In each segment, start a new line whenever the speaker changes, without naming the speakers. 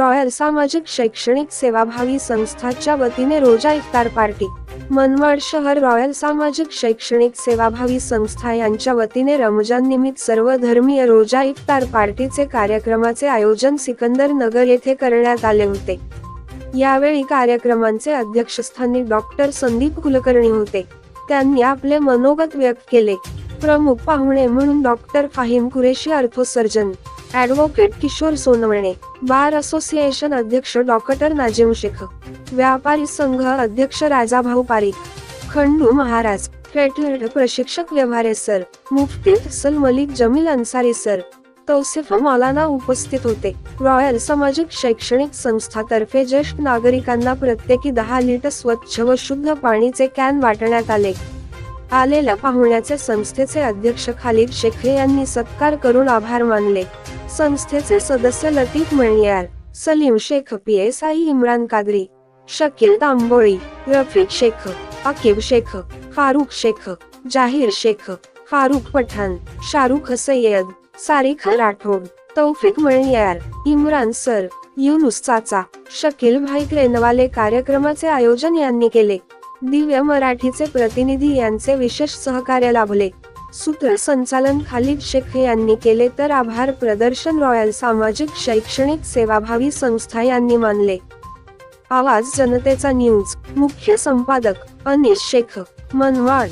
Royal सामाजिक शैक्षणिक सेवाभावी संस्थाच्या वतीने रोजा इफ्तार पार्टी. मनमाड शहर रॉयल सामाजिक शैक्षणिक सेवाभावी संस्था यांच्या वतीने रमजान निमित्त सर्व धर्मीय रोजा इफ्तार पार्टीचे कार्यक्रमाचे आयोजन सिकंदर नगर येथे करण्यात आले होते. यावेळी कार्यक्रमांचे अध्यक्षस्थानी डॉक्टर संदीप कुलकर्णी होते. त्यांनी आपले मनोगत व्यक्त केले. प्रमुख पाहुणे म्हणून doctor Fahim Qureshi ortho surgeon advocate Kishor Sonawane bar association अध्यक्ष डॉक्टर नाजीम शेख व्यापारी संघ अध्यक्ष राजाभाऊ पारिक खंडू महाराज फेटलेट प्रशिक्षक व्यवहारे सर मुफ्ती फसल मलिक जमील अन्सारी सर तौसिफ मौलाना उपस्थित होते रॉयल सामाजिक शैक्षणिक संस्थातर्फे ज्येष्ठ नागरिकांना प्रत्येकी दहा लिटर स्वच्छ व शुद्ध पाणीचे कॅन वाटण्यात आले आलेल्या पाहुण्याचे संस्थेचे अध्यक्ष खालिद शेखे यांनी सत्कार करून आभार मानले संस्थेचे सदस्य Latif Maniyar Salim Shaikh P S I Imran Qadri Shakeel Tamboli Rafiq Shaikh Aqib Shaikh Farukh Shaikh Zahir Shaikh Farukh Pathan Shahrukh Sayyad Sarik Rathod Taufiq Maniyar Imran sir Yunus चाचा शकील भाई क्रेनवाले कार्यक्रमाचे आयोजन यांनी केले. दिव्य मराठीचे प्रतिनिधी यांचे विशेष सहकार्य लाभले. सूत्रसंचालन खालिद शेख यांनी केले तर आभार. प्रदर्शन रॉयल सामाजिक शैक्षणिक सेवाभावी संस्था यांनी मानले. आवाज जनतेचा न्यूज. मुख्य संपादक अनिश शेख मनवाड.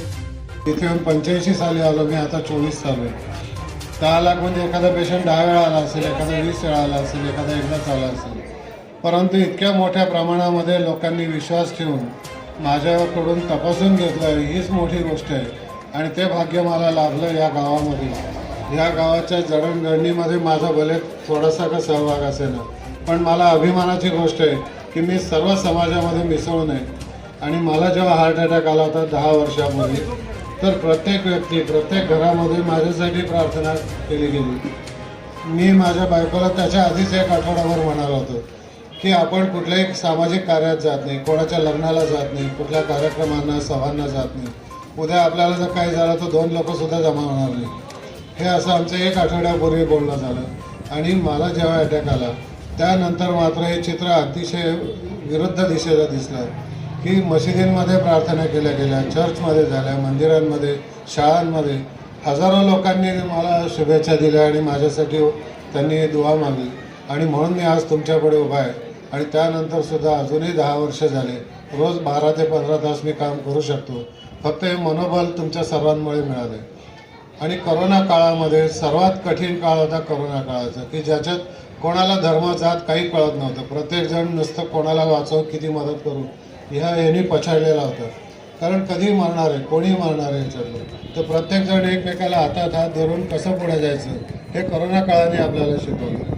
तिथे पंच्याऐंशी साली आलो मी आता चोवीस साल. दहा लाख म्हणजे एखादा पेशंट दहा वेळा आला असेल एखादा वीस वेळा आला असेल एखादा एकदाच आला असेल. परंतु इतक्या मोठ्या प्रमाणामध्ये लोकांनी विश्वास ठेवून माझ्याकडून तपासून घेतला हीच मोठी गोष्ट आहे. आणि ते भाग्य मला लाभलं या गावामध्ये. या गावाच्या जडणघडणीमध्ये माझा भले थोडासा का सहभाग असेल पण मला अभिमानाची गोष्ट आहे की मी सर्व समाजामध्ये मिसळू नये. आणि मला जेव्हा हार्ट अटॅक आला होता दहा वर्षापूर्वी तर प्रत्येक व्यक्ती प्रत्येक घरामध्ये माझ्यासाठी प्रार्थना केली गेली. मी माझ्या बायकोला त्याच्या आधीच एक आठवड्यावर म्हणालो होतो की आपण कुठल्याही सामाजिक कार्यात जात नाही कोणाच्या लग्नाला जात नाही कुठल्या कार्यक्रमांना सभांना जात नाही. उद्या आपल्याला जर काही झालं तर दोन लोकंसुद्धा जमा होणार नाही. हे असं आमचं एक आठवड्यापूर्वी बोलणं झालं. आणि मला जेव्हा अटॅक आला त्यानंतर मात्र हे चित्र अतिशय विरुद्ध दिशेला दिसलं. की मशिदींमध्ये प्रार्थना केल्या गेल्या चर्चमध्ये झाल्या मंदिरांमध्ये शाळांमध्ये. हजारो लोकांनी मला शुभेच्छा दिल्या आणि माझ्यासाठी त्यांनी दुवा मागली. आणि म्हणून मी आज तुमच्याकडे उभा आहे. आणि त्यानंतर सुद्धा अजूनही दहा वर्ष झाले. रोज बारा ते पंधरा तास मी काम करू शकतो. फक्त हे मनोबल तुमच्या सर्वांमुळे मिळाले आणि करोना काळामध्ये सर्वात कठीण काळ होता करोना काळाचा की ज्याच्यात कोणाला धर्म जात काही कळत नव्हतं. प्रत्येकजण नुसतं कोणाला वाचव किती मदत करू ह्या यांनी पछाडलेला होता. कारण कधी मरणार आहे कोणी मरणार आहे याच्यातलं तर प्रत्येकजण एकमेकाला हातात हात धरून कसं पुढे जायचं हे करोना काळाने आपल्याला शिकवलं.